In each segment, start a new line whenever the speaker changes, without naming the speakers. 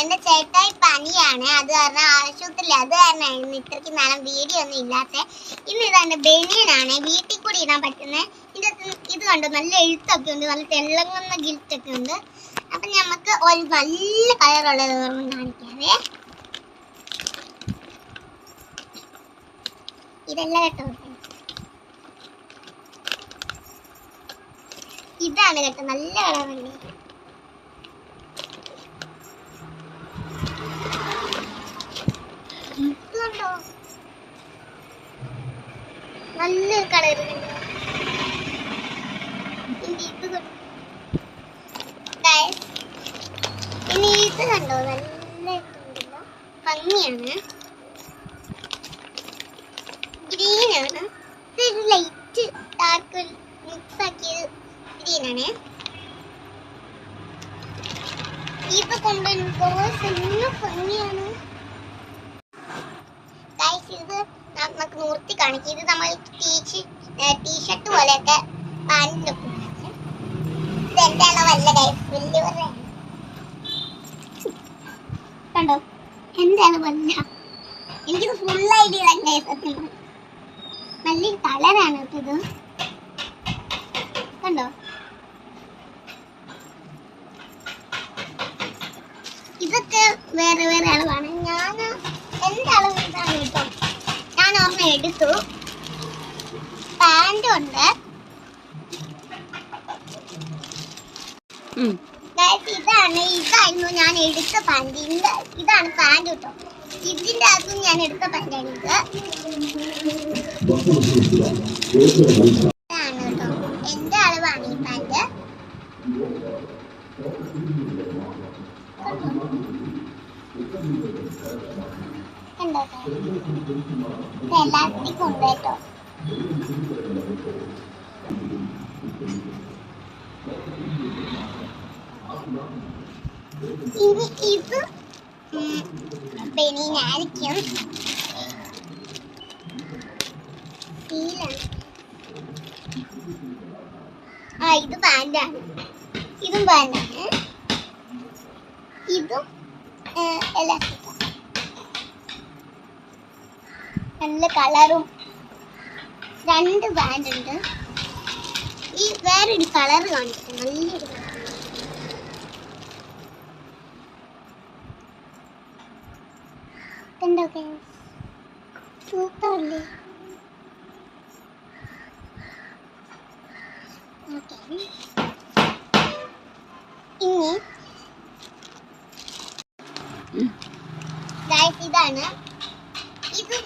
എന്റെ ചേട്ടായി പനിയാണ്. അത് കാരണം ആശുപത്രിയിൽ അത് കാരണമായിരുന്നു ഇത്രയ്ക്ക് നേരം വീഡിയോ ഒന്നും ഇല്ലാത്ത. ഇന്ന് ഇതാണ്ട് ബനിയനാണ്. വീട്ടിൽ കൂടി ഇടാൻ പറ്റുന്നത് ഇതിന്റെ ഇത് കണ്ടോ? നല്ല എഴുത്തൊക്കെ ഉണ്ട്. നല്ല തെള്ളങ്ങുന്ന ഗിൽറ്റൊക്കെ ഉണ്ട്. അപ്പൊ നമുക്ക് ഒരു നല്ല കളറുള്ളത് ഒരെണ്ണം കാണിക്കാവേ. ഇതല്ല കേട്ടോ ഇതാണ് കേട്ടോ നല്ല കളറല്ലേ ഇത് കണ്ടോ നല്ലൊരു കളർ ഇത് കണ്ടോ? ഇനി ഇത് കണ്ടോ? നല്ല ഭംഗിയാണ്. ഗ്രീൻ ആണ്. ഇതൊരു ലൈറ്റ് ഡാർക്ക് മിക്സ് ആക്കിയത് ഗ്രീനാണ് ഇത് ഇത് കൊണ്ടുവരുമ്പോൾ നല്ല ഭംഗിയാണ് ഗൈസ് ഇത് നമുക്ക് നൂർത്തി കാണിക്കും ഇത് നമ്മൾ ടീഷർട്ട് പോലെയൊക്കെ കണ്ടോ? എന്റെ അളവല്ല എനിക്കിത് ഫുൾ ഐഡിയ ഗൈസ് കളറാണ് ഇത്. കണ്ടോ? ഇതൊക്കെ വേറെ വേറെ അളവാണ് ഞാൻ എന്റെ അളവ് കേട്ടോ. എടുത്തു. പാന്റ് ഉണ്ട്. ഇതാണ് ഇതായിരുന്നു ഞാൻ എടുത്ത പാന്റ് ഇതാണ് പാന്റ് കേട്ടോ ഇതിന്റെ അകത്തും ഞാൻ എടുത്ത പാന്റാണ് ഇത്. ഇതാണ് കേട്ടോ എന്റെ അളവാണ് ഈ പാന്റ് ഇത് എല്ലാത്തിനും കേട്ടോ. ഇനി ഇത് ബനിയനായിരിക്കും. ആ ഇത് പാന്റാണ് ഇതും പാന്റാണ് ഇതും എലാസ്റ്റിക് നല്ല കളറും രണ്ട് ബാൻഡ് ഉണ്ട്. ഈ വേറൊരു കളർ കാണിക്കും. നല്ലൊരു കണ്ടോ സൂപ്പർ അല്ലേ ഇനി ഇതാണ് ഇത്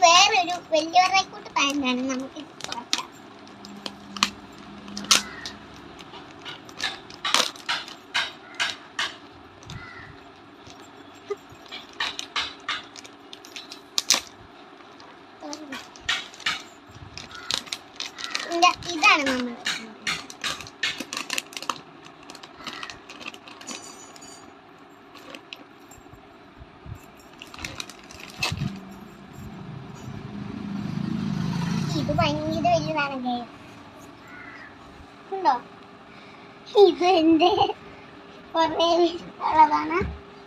വേറൊരു വലിയ കൂട്ട് പാന്റാണ് നമുക്ക് ഇതാണ് നമ്മൾ ഇത് ഭയങ്കര ഗൈസ് ഉണ്ടോ? ഇത് എന്റെ കുറേ ഉള്ളതാണ്.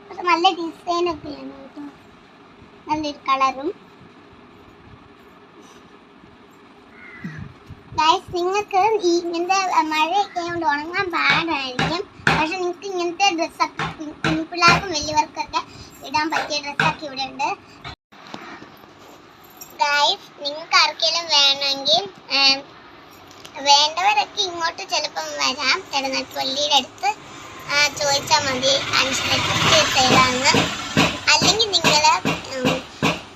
പക്ഷെ നല്ല ഒക്കെ കേട്ടോ നല്ലൊരു കളറും നിങ്ങൾക്ക് ഈ ഇങ്ങനത്തെ മഴയൊക്കെ കൊണ്ട് ഉണങ്ങാൻ പാടായിരിക്കും. പക്ഷെ നിങ്ങൾക്ക് ഇങ്ങനത്തെ ഡ്രസ്സൊക്കെ പിൻപിള്ളേർക്കും വലിയവർക്കൊക്കെ ഇടാൻ പറ്റിയ ഡ്രസ്സൊക്കെ ഇവിടെ ഉണ്ട് ഗൈസ് നിങ്ങൾക്ക് ആർക്കെങ്കിലും വേണമെങ്കിൽ വേണ്ടവരൊക്കെ ഇങ്ങോട്ട് ചിലപ്പം വരാം. എടനപ്പള്ളിയുടെ അടുത്ത് ചോദിച്ചാൽ മതി. തരാമെന്ന് അല്ലെങ്കിൽ നിങ്ങൾ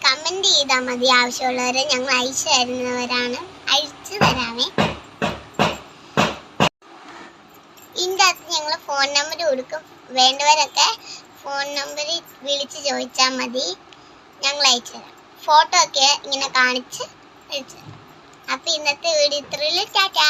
കമന്റ് ചെയ്താൽ മതി ആവശ്യമുള്ളവരെ. ഞങ്ങൾ അയച്ചു തരുന്നവരാണ്. അയച്ചു തരാമേ. ഇതിന്റെ അകത്ത് ഞങ്ങൾ ഫോൺ നമ്പർ കൊടുക്കും. വേണ്ടവരൊക്കെ ഫോൺ നമ്പറിൽ വിളിച്ച് ചോദിച്ചാൽ മതി. ഞങ്ങൾ അയച്ചു തരാം. ഫോട്ടോ ഒക്കെ ഇങ്ങനെ കാണിച്ച് വെച്ചു. അപ്പോൾ ഇന്നത്തെ വീഡിയോ ഇത്രയുള്ളൂ ടാറ്റാ.